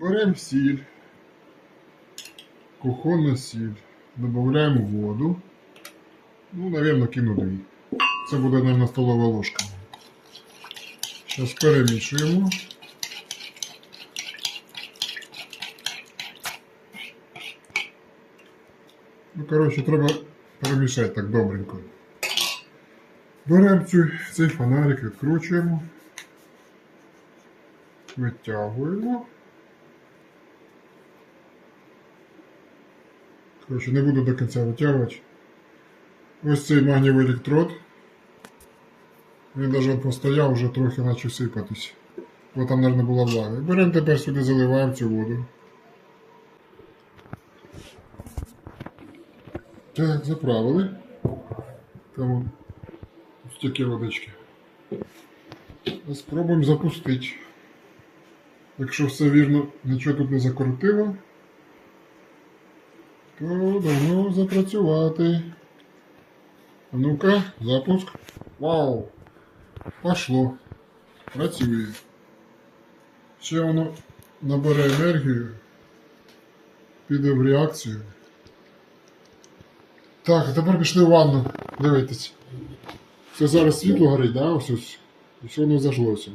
Беремо сіль, кухонна сіль, додаємо воду. Ну, напевно, кину дві. Це буде, мабуть, столова ложка. Зараз перемішуємо. Ну, коротше, треба перемішати так добренько. Беремо цей фонарик, відкручуємо. Витягуємо. Коротше, не буду до кінця витягувати. Ось цей магнієвий електрод. Він навіть постояв, вже трохи почав сипатись. Бо там, мабуть, була влага. Беремо тепер сюди, заливаємо цю воду. Так, заправили. Там стільки водички. Спробуємо запустити. Якщо все вірно, нічого тут не закрутило, то давно запрацювати. Ну-ка, запуск. Вау! Пошло. Працює. Ще воно набере енергію, піде в реакцію. Так, а тепер пішли в ванну. Дивитись. Це зараз світло горить, да? Ось ось. І все воно зажглося.